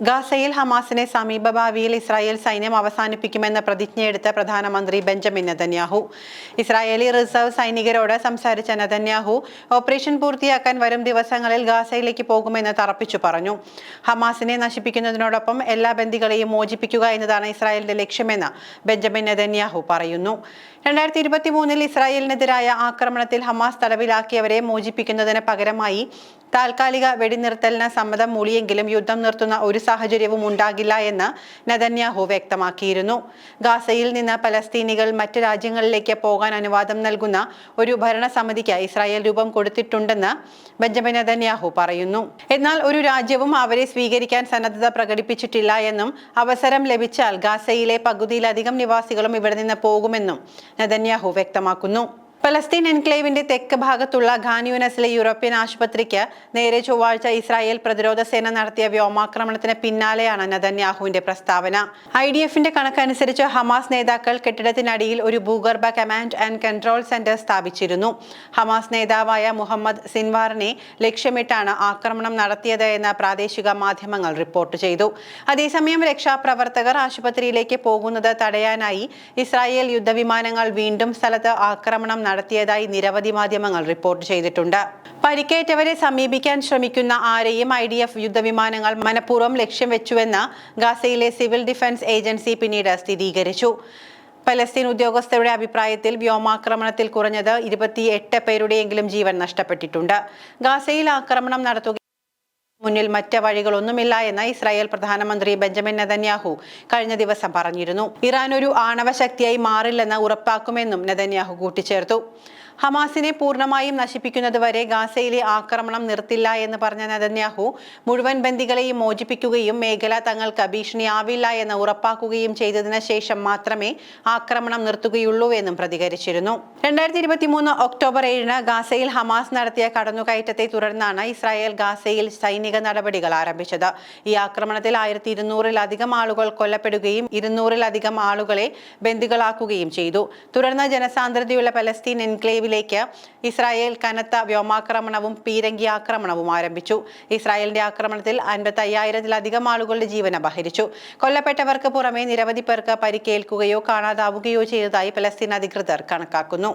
ഗാസയിൽ ഹമാസിനെ സമീപ ഭാവിയിൽ ഇസ്രായേൽ സൈന്യം അവസാനിപ്പിക്കുമെന്ന പ്രതിജ്ഞയെടുത്ത പ്രധാനമന്ത്രി ബെഞ്ചമിൻ നെതന്യാഹു. ഇസ്രായേലി റിസർവ് സൈനികരോട് സംസാരിച്ച നതന്യാഹു ഓപ്പറേഷൻ പൂർത്തിയാക്കാൻ വരും ദിവസങ്ങളിൽ ഗാസയിലേക്ക് പോകുമെന്ന് തറപ്പിച്ചു പറഞ്ഞു. ഹമാസിനെ നശിപ്പിക്കുന്നതിനോടൊപ്പം എല്ലാ ബന്ദികളെയും മോചിപ്പിക്കുക എന്നതാണ് ഇസ്രായേലിന്റെ ലക്ഷ്യമെന്ന് ബെഞ്ചമിൻ നെതന്യാഹു പറയുന്നു. രണ്ടായിരത്തി ഇരുപത്തി മൂന്നിൽ ഇസ്രായേലിനെതിരായ ആക്രമണത്തിൽ ഹമാസ് തടവിലാക്കിയവരെ മോചിപ്പിക്കുന്നതിന് പകരമായി താൽക്കാലിക വെടിനിർത്തലിന് സമ്മതം മൂളിയെങ്കിലും യുദ്ധം നിർത്തുന്ന ഒരു സാഹചര്യവും ഉണ്ടാകില്ല എന്ന് നെതന്യാഹു വ്യക്തമാക്കിയിരുന്നു. ഗാസയിൽ നിന്ന് പലസ്തീനികൾ മറ്റ് രാജ്യങ്ങളിലേക്ക് പോകാൻ അനുവാദം നൽകുന്ന ഒരു ഭരണസമിതിക്ക് ഇസ്രായേൽ രൂപം കൊടുത്തിട്ടുണ്ടെന്ന് ബെഞ്ചമിൻ നദന്യാഹു പറയുന്നു. എന്നാൽ ഒരു രാജ്യവും അവരെ സ്വീകരിക്കാൻ സന്നദ്ധത പ്രകടിപ്പിച്ചിട്ടില്ല എന്നും അവസരം ലഭിച്ചാൽ ഗാസയിലെ പകുതിയിലധികം നിവാസികളും ഇവിടെ നിന്ന് പോകുമെന്നും നദന്യാഹു വ്യക്തമാക്കുന്നു. പലസ്തീൻ എൻക്ലേവിന്റെ തെക്ക് ഭാഗത്തുള്ള ഖാൻയൂനസിലെ യൂറോപ്യൻ ആശുപത്രിക്ക് നേരെ ചൊവ്വാഴ്ച ഇസ്രായേൽ പ്രതിരോധ സേന നടത്തിയ വ്യോമാക്രമണത്തിന് പിന്നാലെയാണ് നദന്യാഹുവിന്റെ പ്രസ്താവന. ഐ ഡി എഫിന്റെ കണക്കനുസരിച്ച് ഹമാസ് നേതാക്കൾ കെട്ടിടത്തിനടിയിൽ ഒരു ഭൂഗർഭ കമാൻഡ് ആൻഡ് കൺട്രോൾ സെന്റർ സ്ഥാപിച്ചിരുന്നു. ഹമാസ് നേതാവായ മുഹമ്മദ് സിൻവാറിനെ ലക്ഷ്യമിട്ടാണ് ആക്രമണം നടത്തിയത് എന്ന് പ്രാദേശിക മാധ്യമങ്ങൾ റിപ്പോർട്ട് ചെയ്തു. അതേസമയം രക്ഷാപ്രവർത്തകർ ആശുപത്രിയിലേക്ക് പോകുന്നത് തടയാനായി ഇസ്രായേൽ യുദ്ധവിമാനങ്ങൾ വീണ്ടും സ്ഥലത്ത് ആക്രമണം നടത്തിയതായി നിരവധി മാധ്യമങ്ങൾ റിപ്പോർട്ട് ചെയ്തിട്ടുണ്ട്. പരിക്കേറ്റവരെ സമീപിക്കാൻ ശ്രമിക്കുന്ന ആരെയും ഐ ഡി എഫ് യുദ്ധവിമാനങ്ങൾ മനഃപൂർവം ലക്ഷ്യം വെച്ചുവെന്ന് ഗാസയിലെ സിവിൽ ഡിഫൻസ് ഏജൻസി പിന്നീട് സ്ഥിരീകരിച്ചു. പലസ്തീൻ ഉദ്യോഗസ്ഥരുടെ അഭിപ്രായത്തിൽ വ്യോമാക്രമണത്തിൽ കുറഞ്ഞത് ഇരുപത്തിയെട്ട് പേരുടെയെങ്കിലും ജീവൻ നഷ്ടപ്പെട്ടിട്ടുണ്ട്. ഗാസയിൽ ആക്രമണം നടത്തുക മുന്നിൽ മറ്റ് വഴികളൊന്നുമില്ല എന്ന് ഇസ്രായേൽ പ്രധാനമന്ത്രി ബെഞ്ചമിൻ നെതന്യാഹു കഴിഞ്ഞ ദിവസം പറഞ്ഞിരുന്നു. ഇറാൻ ഒരു ആണവ ശക്തിയായി മാറില്ലെന്ന് ഉറപ്പാക്കുമെന്നും നെതന്യാഹു കൂട്ടിച്ചേർത്തു. ഹമാസിനെ പൂർണമായും നശിപ്പിക്കുന്നതുവരെ ഗാസയിലെ ആക്രമണം നിർത്തില്ല എന്ന് പറഞ്ഞ നദന്യാഹു മുഴുവൻ ബന്ദികളെയും മോചിപ്പിക്കുകയും മേഖല തങ്ങൾക്ക് ഭീഷണിയാവില്ല എന്ന് ഉറപ്പാക്കുകയും ചെയ്തതിന് ശേഷം മാത്രമേ ആക്രമണം നിർത്തുകയുള്ളൂ എന്നും പ്രതികരിച്ചിരുന്നു. രണ്ടായിരത്തി ഇരുപത്തി മൂന്ന് ഒക്ടോബർ ഏഴിന് ഗാസയിൽ ഹമാസ് നടത്തിയ കടന്നുകയറ്റത്തെ തുടർന്നാണ് ഇസ്രായേൽ ഗാസയിൽ സൈനിക നടപടികൾ ആരംഭിച്ചത്. ഈ ആക്രമണത്തിൽ ആയിരത്തി ഇരുന്നൂറിലധികം ആളുകൾ കൊല്ലപ്പെടുകയും ഇരുന്നൂറിലധികം ആളുകളെ ബന്ദികളാക്കുകയും ചെയ്തു. തുടർന്ന് ജനസാന്ദ്രതയുള്ള പലസ്തീൻ എൻക്ലേവിലേക്ക് ഇസ്രായേൽ കനത്ത വ്യോമാക്രമണവും പീരങ്കി ആക്രമണവും ആരംഭിച്ചു. ഇസ്രായേലിന്റെ ആക്രമണത്തിൽ അൻപത്തി അയ്യായിരത്തിലധികം ആളുകളുടെ ജീവൻ അപഹരിച്ചു. കൊല്ലപ്പെട്ടവർക്ക് പുറമെ നിരവധി പേർക്ക് പരിക്കേൽക്കുകയോ കാണാതാവുകയോ ചെയ്തതായി പലസ്തീൻ അധികൃതർ കണക്കാക്കുന്നു.